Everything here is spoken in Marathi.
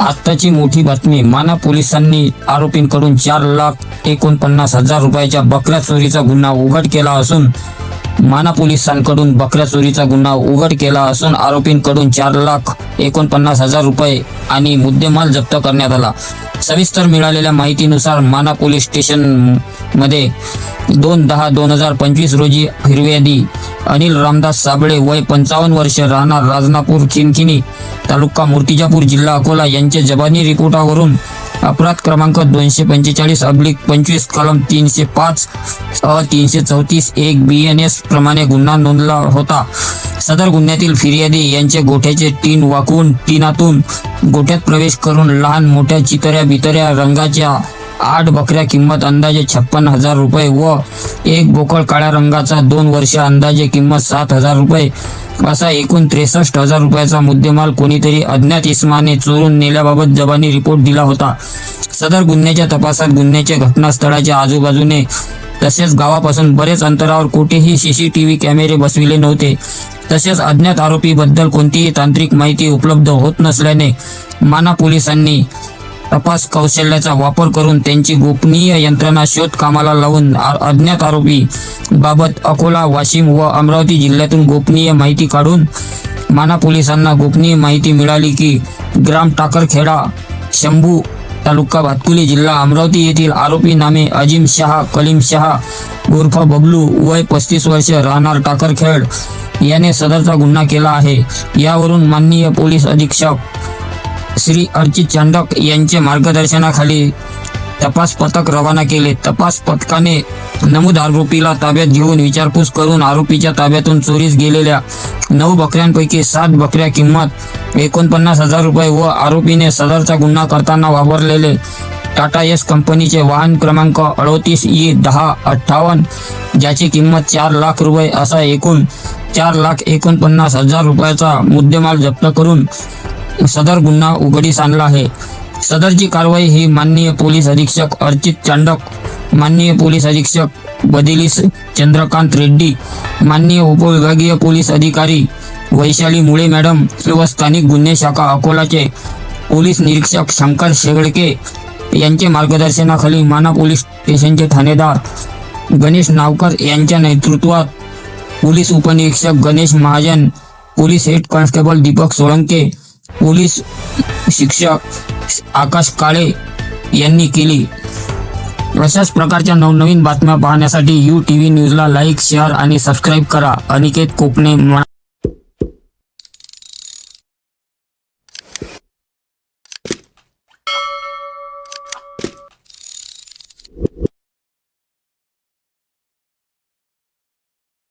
आत्ताची मोठी बातमी. माना पोलिसांनी आरोपींकडून चार लाख एकोणपन्नास हजार रुपयाच्या बकऱ्या चोरीचा गुन्हा उघड केला असून माना पोलिसांकडून बकऱ्या चोरीचा गुन्हा उघड केला असून आरोपींकडून चार लाख एकोणपन्नास हजार रुपये आणि मुद्देमाल जप्त करण्यात आला. सविस्तर मिळालेल्या माहितीनुसार माना पोलीस स्टेशनमध्ये दोन दहा दोन हजार पंचवीस रोजी हिरव्यादी अनिल रामदास साबळे वय पंचावन्न वर्ष राहणार राजनापूर खिनखिनी तालुका मूर्तिजापूर जिल्हा अकोला यांच्या जबानी रिपोर्टावरून अपराध क्रमांक दोनशे पंचेचाळीस अब्लिक पंचवीस कलम तीनशे पाच तीनशे चौतीस एक बी एन एस प्रमाणे गुन्हा नोंदला होता. सदर गुन्ह्यातील फिर्यादी यांचे गोठ्याचे टीन वाकून टीनातून गोठ्यात प्रवेश करून लहान मोठ्या चितऱ्या बितऱ्या रंगाच्या आठ बकऱ्या किंमत अंदाजे छप्पन हजार रुपये व एक बोकळ काळ्या रंगाचा दोन वर्ष अंदाजे किंमत सात हजार रुपये. असा एकूण त्रेसष्ट हजार रुपयाचा मुद्देमाल कोणीतरी अज्ञात इस्माने चोरून नेल्याबाबत जबानी रिपोर्ट दिला होता. सदर गुन्ह्याच्या तपासात गुन्ह्याच्या घटनास्थळाच्या आजूबाजूने तसेच गावापासून बरेच अंतरावर कुठेही सीसीटीव्ही कॅमेरे बसविले नव्हते. तसेच अज्ञात आरोपीबद्दल कोणतीही तांत्रिक माहिती उपलब्ध होत नसल्याने माना पोलिसांनी तपास कौशल्याचा वापर करून त्यांची गोपनीय यंत्रणा शोध कामाला लावून अज्ञात आरोपी बाबत अकोला वाशिम व अमरावती जिल्ह्यातून गोपनीय माहिती काढून माना पोलिसांना गोपनीय माहिती मिळाली की ग्राम टाकरखेडा शंभू तालुका भातकुली जिल्हा अमरावती येथील आरोपी नामे अजिम शहा कलीम शहा उर्फ बबलू वय पस्तीस वर्ष राहणार टाकरखेड. याने सदरचा गुन्हा केला आहे. यावरून माननीय पोलीस अधीक्षक श्री अर्चित चांडक यांच्या मार्गदर्शनाखाली तपास पथक रवाना केले. तपास पथकाने नमूद आरोपीला ताब्यात घेऊन विचारपूस करून आरोपीच्या ताब्यातून चोरीस गेलेल्या नऊ बकऱ्यांपैकी सात बकऱ्या किंमत एकोणपन्नास हजार रुपये व आरोपीने सदरचा गुन्हा करताना वापरलेले टाटा एस कंपनीचे वाहन क्रमांक अडोतीस ई दहा अठ्ठावन्न ज्याची किंमत चार लाख रुपये असा एकूण चार लाख एकोणपन्नास हजार रुपयाचा मुद्देमाल जप्त करून सदर गुन्हा उघडीस आणला आहे. सदरची कारवाई ही माननीय पोलीस अधीक्षक अर्चित चांडक माननीय पोलीस अधीक्षक बदिलीस चंद्रकांत रेड्डी माननीय उपविभागीय पोलीस अधिकारी वैशाली मुळे मॅडम व स्थानिक गुन्हे शाखा अकोलाचे पोलीस निरीक्षक शंकर शेगडके यांचे मार्गदर्शनाखाली माना पोलीस स्टेशनचे ठाणेदार गणेश नावकर यांच्या नेतृत्वात पोलीस उपनिरीक्षक Ganesh Mahajan police head constable Deepak Solanke police शिक्षक आकाश काळे यांनी केली. अशाच प्रकारच्या नवनवीन बातम्या पाहण्यासाठी यू टी व्ही न्यूजला लाईक शेअर आणि सबस्क्राईब करा. अनिकेत कोकणे